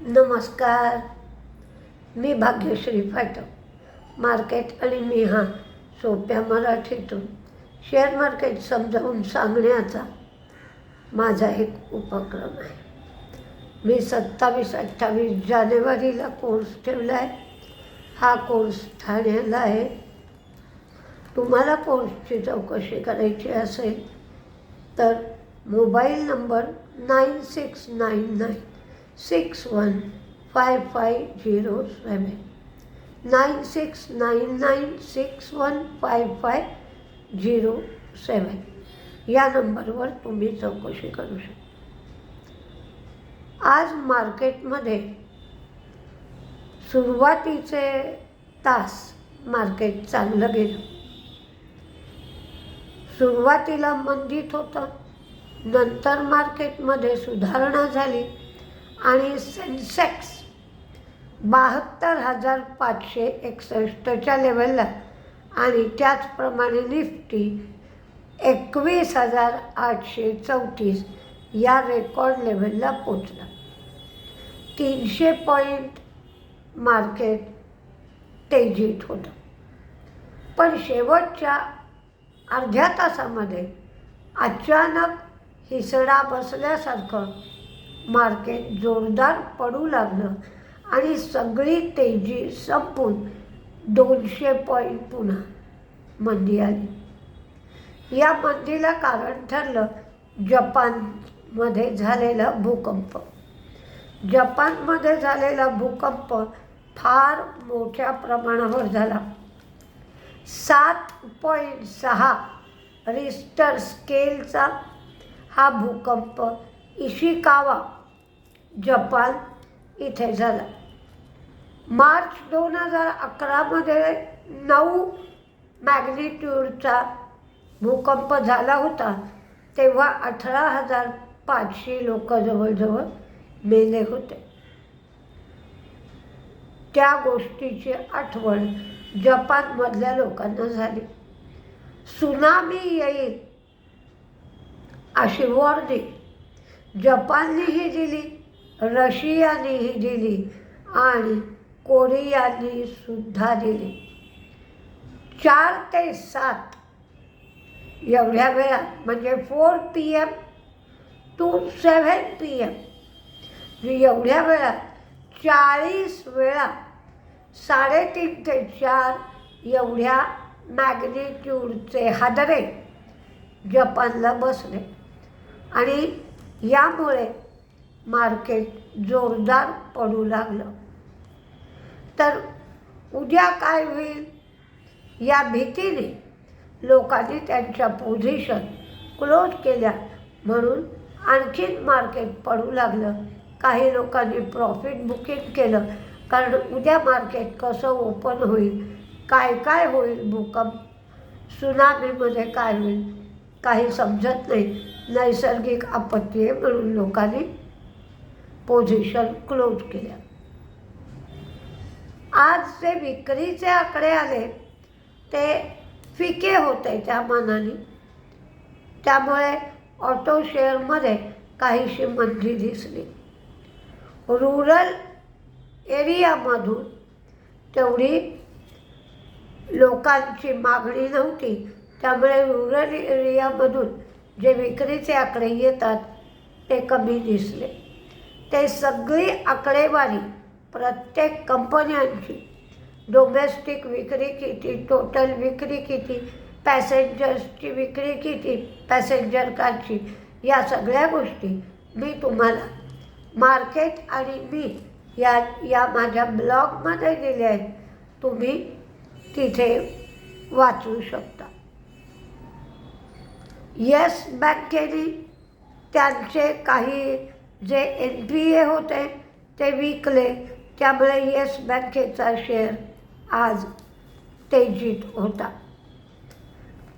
नमस्कार. मी भाग्यश्री फाटक मार्केट आणि मी हा सोप्या मराठीतून. शेअर मार्केट समजावून सांगण्याचा माझा एक उपक्रम आहे. मी सत्तावीस अठ्ठावीस जानेवारीला कोर्स ठेवला आहे हा कोर्स ठाण्याला आहे. तुम्हाला कोर्सची चौकशी करायची असेल तर mobile number nine six nine nine six one five five zero seven nine six nine nine six one five five zero seven या नंबरवर तुम्ही चौकशी करू शकता. आज मार्केटमध्ये सुरुवातीचे तास मार्केट चांगलं गेलं. सुरुवातीला मंदीत होतं. नंतर मार्केटमध्ये सुधारणा झाली. आणि सेन्सेक्स बहात्तर हजार पाचशे एकसष्टच्या लेवलला आणि त्याचप्रमाणे निफ्टी एकवीस हजार आठशे चौतीस या रेकॉर्ड लेवलला पोचला तीनशे पॉईंट मार्केट तेजीत होतं. पण शेवटच्या अर्ध्या तासामध्ये अचानक हिसडा बसल्यासारखं मार्केट जोरदार पडू लागलं आणि सगळी तेजी संपून दोनशे पॉईंट पुन्हा मंदी आली. या मंदीला कारण ठरलं जपानमध्ये झालेला भूकंप. जपानमध्ये झालेला भूकंप फार मोठ्या प्रमाणावर झाला. सात पॉईंट सहा रिस्टर स्केलचा हा भूकंप इशिकावा जपान इथे झाला. मार्च दोन हजार अकरामध्ये नऊ मॅग्निट्यूडचा भूकंप झाला होता तेव्हा अठरा हजार पाचशे लोक जवळजवळ मेले होते. त्या गोष्टीची आठवण जपानमधल्या लोकांना झाली. सुनामी येईल अशी वॉर्निंग जपाननेही दिली. रशियानेही दिली आणि कोरियाने सुद्धा दिली. चार ते सात एवढ्या वेळात म्हणजे four P M two seven P M एवढ्या वेळात चाळीस वेळा साडेतीन ते चार एवढ्या मॅग्निट्यूडचे हादरे जपानला बसले. आणि यामुळे मार्केट जोरदार पडू लागलं. तर उद्या काय होईल? या भीतीने लोकांनी त्यांच्या पोझिशन क्लोज केल्या म्हणून आणखीन मार्केट पडू लागलं. काही लोकांनी प्रॉफिट बुकिंग केलं. कारण उद्या मार्केट कसं ओपन होईल? काय काय होईल भूकंप? सुनामीमध्ये काय होईल? काही समजत नाही. नैसर्गिक आपत्ती आहे म्हणून लोकांनी पोझिशन क्लोज केल्या. आज जे विक्रीचे आकडे आले ते फिके होते त्या मानाने. त्यामुळे ऑटो शेअरमध्ये काहीशी मंदी दिसली. रुरल एरियामधून तेवढी लोकांची मागणी नव्हती. त्यामुळे रुरल एरियामधून जे विक्रीचे आकडे येतात ते कमी दिसले. ते सगळी आकडेवारी प्रत्येक कंपन्यांची. डोमेस्टिक विक्री किती टोटल विक्री किती पॅसेंजर्सची विक्री किती पॅसेंजर कारची या सगळ्या गोष्टी मी तुम्हाला मार्केट आणि मी या या माझ्या ब्लॉगमध्ये दिल्या आहेत. तुम्ही तिथे वाचू शकता. येस बँकेने त्यांचे काही जे एन पी ए होते ते विकले. त्यामुळे येस बँकेचा शेअर आज तेजीत होता.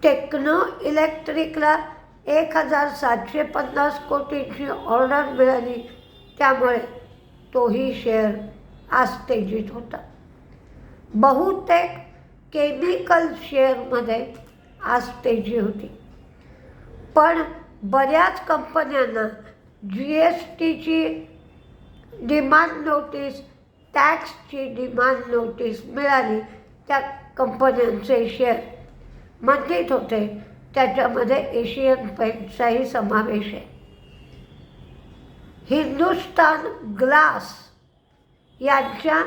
टेक्नो इलेक्ट्रिकला एक हजार सातशे पन्नास कोटींची ऑर्डर मिळाली. त्यामुळे तोही शेअर आज तेजीत होता. बहुतेक केमिकल शेअरमध्ये आज तेजी होती. पण बऱ्याच कंपन्यांना जी एस टीची डिमांड नोटीस टॅक्सची डिमांड नोटीस मिळाली त्या कंपन्यांचे शेअर मंदित होते. त्याच्यामध्ये एशियन पेंटचाही समावेश आहे. हिंदुस्तान ग्लास यांच्या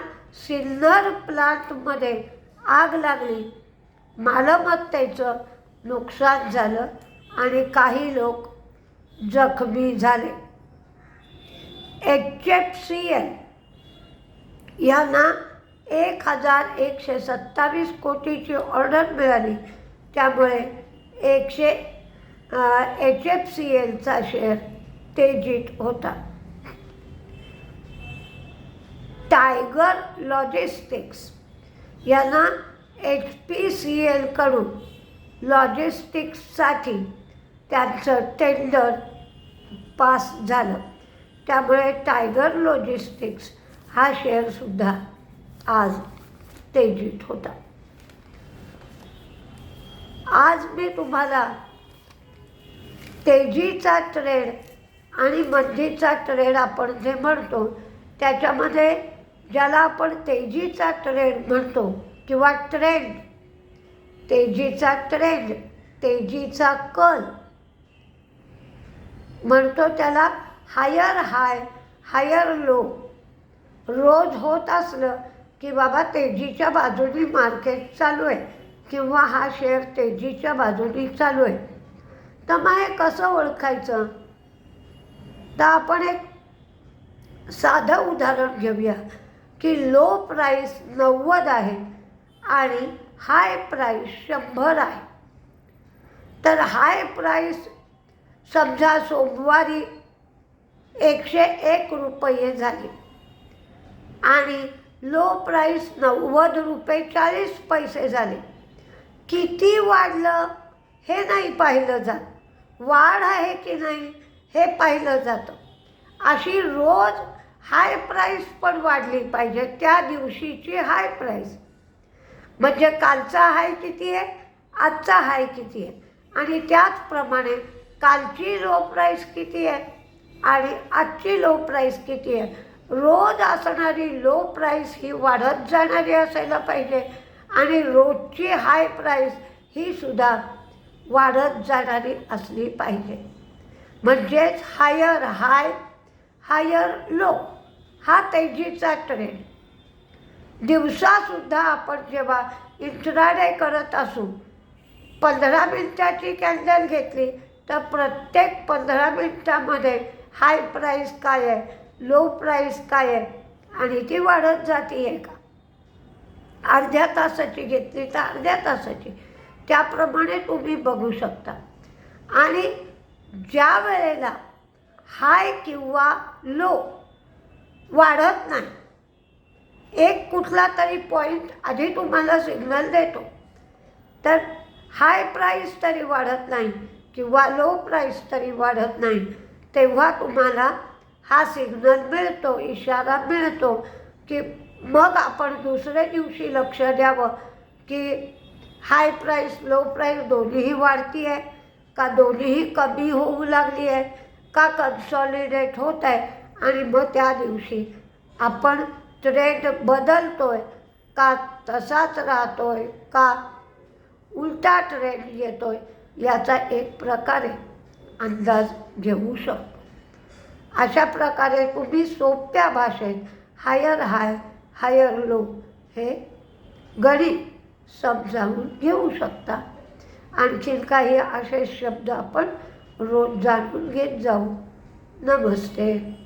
सिल्लर प्लांटमध्ये आग लागली. मालमत्तेचं नुकसान झालं आणि काही लोक जखमी झाले. एच एफ सी एल यांना एक हजार एकशे सत्तावीस कोटीची ऑर्डर मिळाली. त्यामुळे एकशे एच एफ सी एलचा शेअर तेजीत होता. टायगर लॉजिस्टिक्स यांना एच पी सी एलकडून लॉजिस्टिक्ससाठी त्यांचं टेंडर पास झालं. त्यामुळे टायगर लॉजिस्टिक्स हा शेअरसुद्धा आज तेजीत होता. आज मी तुम्हाला तेजीचा ट्रेड आणि मंदीचा ट्रेड आपण जे म्हणतो त्याच्यामध्ये ज्याला आपण तेजीचा ट्रेड म्हणतो किंवा ट्रेंड तेजीचा ट्रेंड तेजीचा कल म्हणतो त्याला हायर हाय हायर लो. रोज होत असलं की बाबा तेजीच्या बाजूनी मार्केट चालू आहे किंवा हा शेअर तेजीच्या बाजूनी चालू आहे. तर मग हे कसं ओळखायचं? तर आपण एक साधं उदाहरण घेऊया की लो प्राईस नव्वद आहे आणि हाय प्राईस शंभर आहे. तर हाय प्राईस समजा सोमवारी एकशे एक रुपये झाली. आणि लो प्राईस नव्वद रुपये चाळीस पैसे झाले. किती वाढलं हे नाही पाहिलं जात. वाढ आहे की नाही हे पाहिलं जातं. अशी रोज हाय प्राईस पण वाढली पाहिजे. त्या दिवशीची हाय प्राईस म्हणजे कालचा हाय किती आहे? आजचा हाय किती आहे? आणि त्याचप्रमाणे कालची लो प्राईस किती आहे? आणि आजची लो प्राईस किती आहे? रोज असणारी लो प्राईस ही वाढत जाणारी असायला पाहिजे. आणि रोजची हाय प्राईस ही सुद्धा वाढत जाणारी असली पाहिजे. म्हणजेच हायर हाय हायर लो हा तेजीचा ट्रेंड दिवसासुद्धा आपण जेव्हा इंट्राडे करत असू पंधरा मिनटाची कॅन्डल घेतली तर प्रत्येक पंधरा मिनटामध्ये हाय प्राईस काय आहे? लो प्राईस काय आहे? आणि ती वाढत जाते आहे का? अर्ध्या तासाची घेतली तर अर्ध्या तासाची. त्याप्रमाणे तुम्ही बघू शकता. आणि ज्या वेळेला हाय किंवा लो वाढत नाही एक कुठला तरी पॉईंट आधी तुम्हाला सिग्नल देतो. तर हाय प्राईस तरी वाढत नाही. किंवा लो प्राईस तरी वाढत नाही. तेव्हा तुम्हाला हा सिग्नल मिळतो इशारा मिळतो की मग आपण दुसऱ्या दिवशी लक्ष द्यावं की हाय प्राईस लो प्राईस दोन्हीही वाढती आहे का दोन्हीही कमी होऊ लागली आहे का कन्सॉलिडेट होत आहे आणि मग त्या दिवशी आपण ट्रेंड बदलतो आहे का तसाच राहतो आहे का उलटा ट्रेंड येतो आहे याचा एक प्रकारे अंदाज घेऊ शकतो. अशा प्रकारे तुम्ही सोप्या भाषेत हायर हाय हायर लो हे गणित समजावून घेऊ शकता. आणखीन काही असे शब्द आपण रोज जाणून घेत जाऊ. नमस्ते.